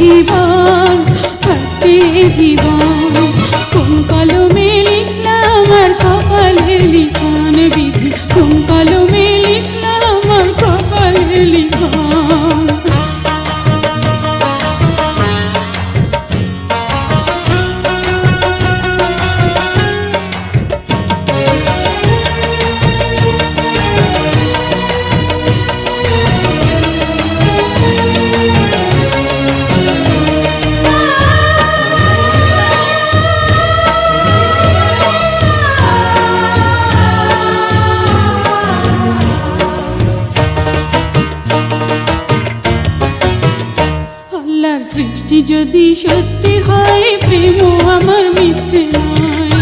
一分 সৃষ্টি যদি সত্যি হয় প্রেম আমার মিথ্যে নয়।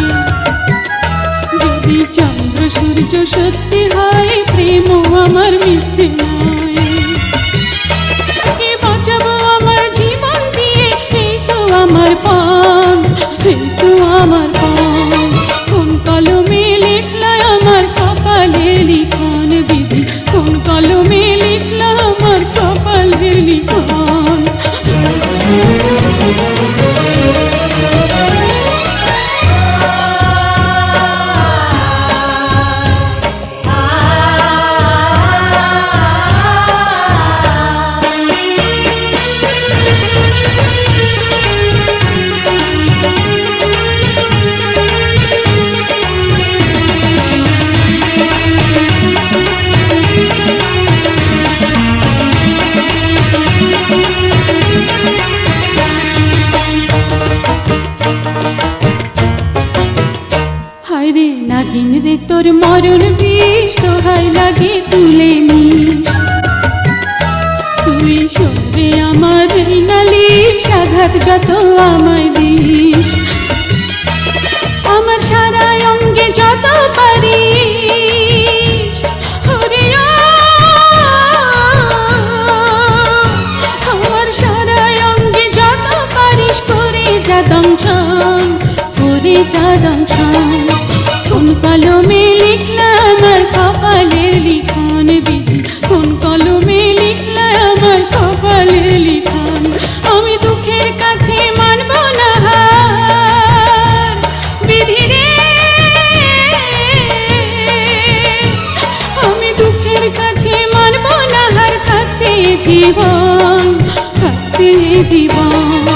যদি চন্দ্র, সূর্য সত্যি হয় প্রেম আমার মিথ্যে নয়। বাঁচাবো আমার জীবন দিয়ে, এই তো আমার পান এই তো আমার পান কোন কলমে লিখলা আমার কপালে লিখন বিধি? কোন কলমে লিখলা আমার কপালে লিখন হায় রে নাগিন রে, তোর মরণ বিষ তোহাই লাগে তুলে নিস। তুই সঙ্গে আমার নালি আঘাত যত আমায় দিস। জীবন জীবন।